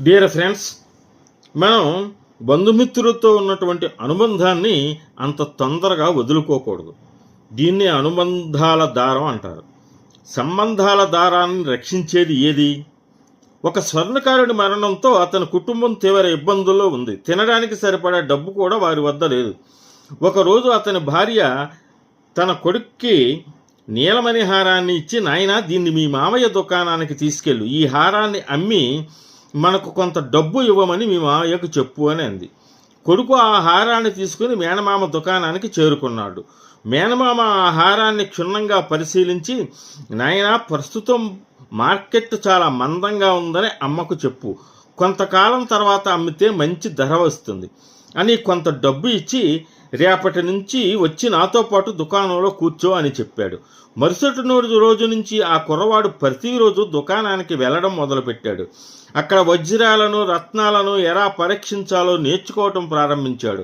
Dear friends మనం బంధుమిత్రులతో ఉన్నటువంటి అనుబంధాన్ని అంత తొందరగా వదులుకోకూడదు. దీన్ని అనుబంధాల దారం అంటారు. సంబంధాల దారాన్ని రక్షించేది ఏది? ఒక స్వర్ణకారుడి మరణంతో అతని కుటుంబం తీవ్ర ఇబ్బందుల్లో ఉంది. తినడానికి సరిపడా డబ్బు కూడా వారి వద్ద లేదు. ఒకరోజు అతని భార్య తన కొడుక్కి నీలమణి హారాన్ని ఇచ్చి నాయన దీన్ని మీ మామయ్య దుకాణానికి తీసుకెళ్ళు. ఈ హారాన్ని అమ్మి మనకు కొంత డబ్బు ఇవ్వమని మీ మామయ్యకు చెప్పు అని అంది. కొడుకు ఆ హారాన్ని తీసుకుని మేనమామ దుకాణానికి చేరుకున్నాడు. మేనమామ ఆ హారాన్ని క్షుణ్ణంగా పరిశీలించి నాయన ప్రస్తుతం మార్కెట్ చాలా మందంగా ఉందని అమ్మకు చెప్పు. కొంతకాలం తర్వాత అమ్మితే మంచి ధర వస్తుంది. అని కొంత డబ్బు ఇచ్చి రేపటి నుంచి వచ్చి నాతో పాటు దుకాణంలో కూర్చో అని చెప్పాడు. మరుసటి రోజు రోజు నుంచి ఆ కుర్రవాడు ప్రతిరోజు దుకాణానికి వెళ్ళడం మొదలుపెట్టాడు. అక్కడ వజ్రాలను రత్నాలను ఎలా పరీక్షించాలో నేర్చుకోవటం ప్రారంభించాడు.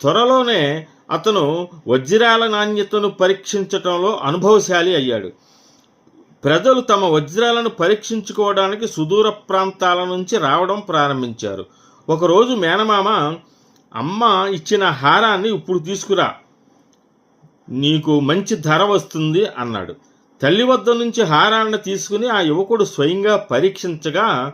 త్వరలోనే అతను వజ్రాల నాణ్యతను పరీక్షించటంలో అనుభవశాలి అయ్యాడు. ప్రజలు తమ వజ్రాలను పరీక్షించుకోవడానికి సుదూర ప్రాంతాల నుంచి రావడం ప్రారంభించారు. ఒకరోజు మేనమామ అమ్మ ఇచ్చిన హారాన్ని ఇప్పుడు తీసుకురా. నీకు మంచి ధర వస్తుంది అన్నాడు. తల్లి వద్ద నుంచి హారాన్ని తీసుకుని ఆ యువకుడు స్వయంగా పరీక్షించగా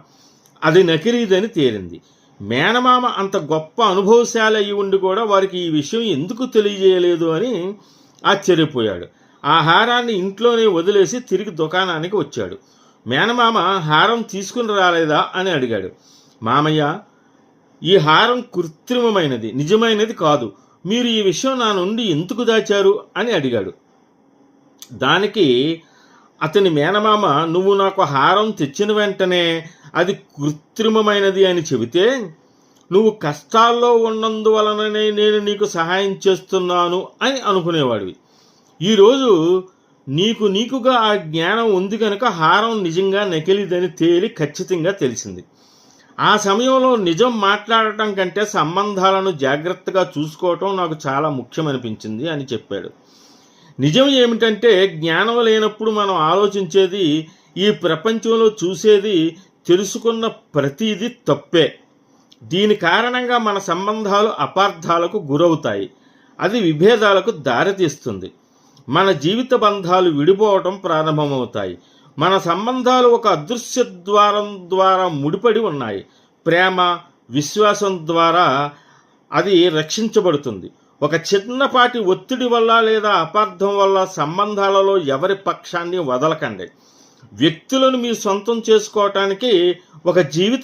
అది నకిలీదని తేలింది. మేనమామ అంత గొప్ప అనుభవశాలి అయి ఉండి కూడా వారికి ఈ విషయం ఎందుకు తెలియజేయలేదు అని ఆశ్చర్యపోయాడు. ఆ హారాన్ని ఇంట్లోనే వదిలేసి తిరిగి దుకాణానికి వచ్చాడు. మేనమామ హారం తీసుకుని రాలేదా అని అడిగాడు. మామయ్య ఈ హారం కృత్రిమమైనది నిజమైనది కాదు. మీరు ఈ విషయం నా నుండి ఎందుకు దాచారు? అని అడిగాడు. దానికి అతని మేనమామ నువ్వు నాకు హారం తెచ్చిన వెంటనే అది కృత్రిమమైనది అని చెబితే నువ్వు కష్టాల్లో ఉన్నందువలననే నేను నీకు సహాయం చేస్తున్నాను అని అనుకునేవాడివి. ఈరోజు నీకు నీకుగా ఆ జ్ఞానం ఉంది కనుక హారం నిజంగా నకిలీదని తేలి ఖచ్చితంగా తెలిసింది. ఆ సమయంలో నిజం మాట్లాడటం కంటే సంబంధాలను జాగ్రత్తగా చూసుకోవటం నాకు చాలా ముఖ్యమనిపించింది అని చెప్పాడు. నిజం ఏమిటంటే జ్ఞానం లేనప్పుడు మనం ఆలోచించేది ఈ ప్రపంచంలో చూసేది తెలుసుకున్న ప్రతిదీ తప్పే. దీని కారణంగా మన సంబంధాలు అపార్థాలకు గురవుతాయి. అది విభేదాలకు దారితీస్తుంది. మన జీవిత బంధాలు విడిపోవటం ప్రారంభమవుతాయి. మన సంబంధాలు ఒక అదృశ్య ద్వారం ద్వారా ముడిపడి ఉన్నాయి. ప్రేమ విశ్వాసం ద్వారా అది రక్షించబడుతుంది. ఒక చిన్నపాటి ఒత్తిడి వల్ల లేదా అపార్థం వల్ల సంబంధాలలో ఎవరి పక్షాన్ని వదలకండి. వ్యక్తులను మీ సొంతం చేసుకోవటానికి ఒక జీవిత